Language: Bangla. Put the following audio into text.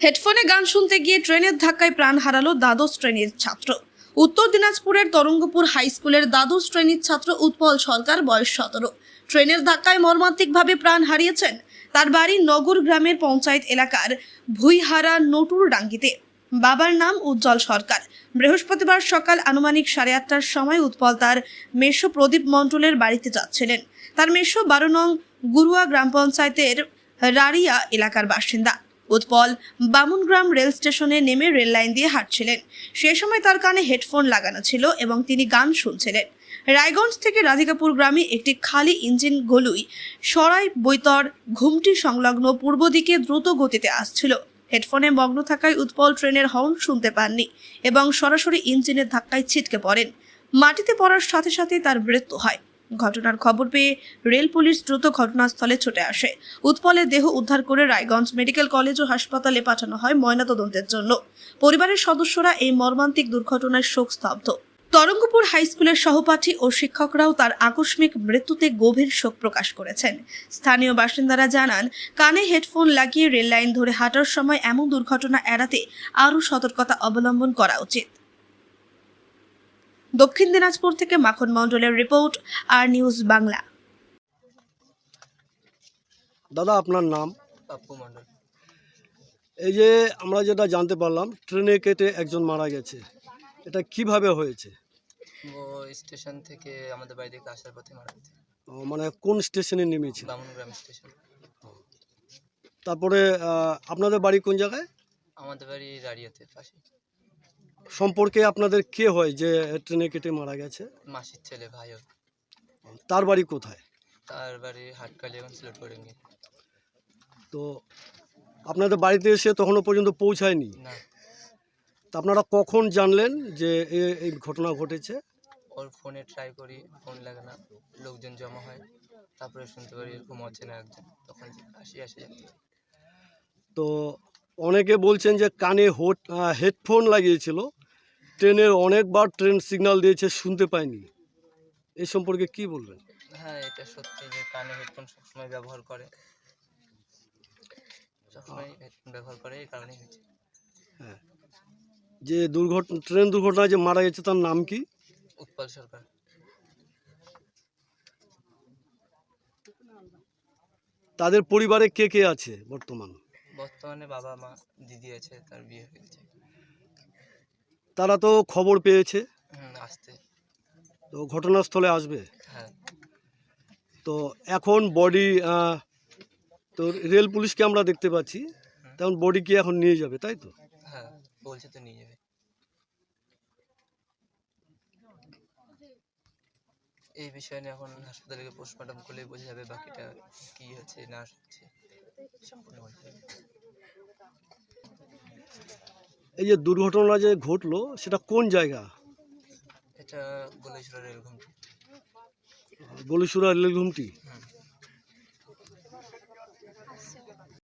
হেডফোনে গান শুনতে গিয়ে ট্রেনের ধাক্কায় প্রাণ হারালো দ্বাদশ শ্রেণির ছাত্র। উত্তর দিনাজপুরের তরঙ্গপুর হাই স্কুলের দ্বাদশ শ্রেণির ছাত্র উৎপল সরকার, বয়স সতেরো। ট্রেনের ধাক্কায় মর্মান্তিকভাবে প্রাণ হারিয়েছেন তার বাড়ি নগর গ্রামের পঞ্চায়েত এলাকার ভুইহারা নটুর ডাঙ্গিতে। বাবার নাম উজ্জ্বল সরকার। বৃহস্পতিবার সকাল আনুমানিক সাড়ে আটটার সময় উৎপল তার মেশো প্রদীপ মণ্ডলের বাড়িতে যাচ্ছিলেন। তার মেশো বারো নং গুরুয়া গ্রাম পঞ্চায়েতের রারিয়া এলাকার বাসিন্দা। উৎপল বামুনগ্রাম রেল স্টেশনে নেমে রেল লাইন দিয়ে হাঁটছিলেন। সে সময় তার কানে হেডফোন লাগানো ছিল এবং তিনি গান শুনছিলেন। রায়গঞ্জ থেকে রাধিকাপুর গ্রামে একটি খালি ইঞ্জিন গলুই সরাই বৈতর ঘুমটি সংলগ্ন পূর্ব দিকে দ্রুত গতিতে আসছিল। হেডফোনে মগ্ন থাকায় উৎপল ট্রেনের হর্ন শুনতে পাননি এবং সরাসরি ইঞ্জিনের ধাক্কায় ছিটকে পড়েন। মাটিতে পড়ার সাথে সাথে তার মৃত্যু হয়। ঘটনার খবর পেয়ে রেল পুলিশ দ্রুত ঘটনাস্থলে ছুটে আসে। উৎপলের দেহ উদ্ধার করে রায়গঞ্জ মেডিকেল কলেজ ও হাসপাতালে পাঠানো হয় ময়নাতদন্তের জন্য। পরিবারের সদস্যরা এই মর্মান্তিক দুর্ঘটনায় শোক স্তব্ধ। তরঙ্গপুর হাই স্কুলের সহপাঠী ও শিক্ষকরাও তার আকস্মিক মৃত্যুতে গভীর শোক প্রকাশ করেছেন। স্থানীয় বাসিন্দারা জানান, কানে হেডফোন লাগিয়ে রেল লাইন ধরে হাঁটার সময় এমন দুর্ঘটনা এড়াতে আরও সতর্কতা অবলম্বন করা উচিত। দক্ষিণ দিনাজপুর থেকে মাখন মণ্ডলের রিপোর্ট আর নিউজ বাংলা। দাদা আপনার নাম? পাপ্পু মণ্ডল। এই যে আমরা যেটা জানতে পারলাম ট্রেনে কেটে একজন মারা গেছে। এটা কীভাবে হয়েছে? ও স্টেশন থেকে আমাদের বাড়ি থেকে আসার পথে মারা গেছে। ও, মানে কোন স্টেশনে নেমেছিল বামুনগ্রাম স্টেশন। তারপরে আহ, আপনাদের বাড়ি কোন জায়গায়? আমাদের বাড়ি রাড়িয়াতে পাশে সম্পর্কে আপনাদের কে হয় যে ট্রেনে কেটে মারা গেছে? মাসির ছেলে ভাইও তার বাড়ি কোথায়? তার বাড়ি হাটকালি পড়েঙ্গি তো আপনাদের বাড়িতে এসে তখনও পর্যন্ত পৌঁছায়নি? না। তা আপনারা কখন জানলেন যে এ- এই ঘটনা ঘটেছে? ওর ফোনে ট্রাই করি ফোন লাগে না। লোকজন জমা হয় তারপরে শুনতে পারি এরকম হচ্ছে না একজন। তখন আসি আসি তো অনেকে বলছেন যে কানে হোট হেডফোন লাগিয়েছিল। ট্রেনের অনেকবার ট্রেন সিগন্যাল দিয়েছে শুনতে পায়নি এ সম্পর্কে কি বলবেন? হ্যাঁ এটা সত্যি যে কানে হেডফোন সবসময় ব্যবহার করে। সবসময় হেডফোন ব্যবহার করে এই কারণেই হয়েছে। হ্যাঁ। যে দুর্ঘটনা ট্রেন দুর্ঘটনায় যে মারা গেছে তার নাম কি? উৎপল সরকার। তাদের পরিবারে কে কে আছে বর্তমান? বর্তমানে বাবা মা দিদি আছে তার বিয়ে হয়ে গেছে তারা তো খবর পেয়েছে। আসতে তো ঘটনাস্থলে আসবে। হ্যাঁ। তো এখন বডি তো রেল পুলিশকে আমরা দেখতে পাচ্ছি। তেমন বডি কি এখন নিয়ে যাবে তাই তো? হ্যাঁ বলছে তো নিয়ে যাবে। এই বিষয় নিয়ে এখন হাসপাতালে পোস্টমর্টম করলেই বোঝা যাবে বাকিটা কি হচ্ছে না হচ্ছে। সম্পূর্ণ এই যে দুর্ঘটনা যে ঘটলো সেটা কোন জায়গা? এটা বলেছিল রেলঘুমটি গলিসুরা রেল হুম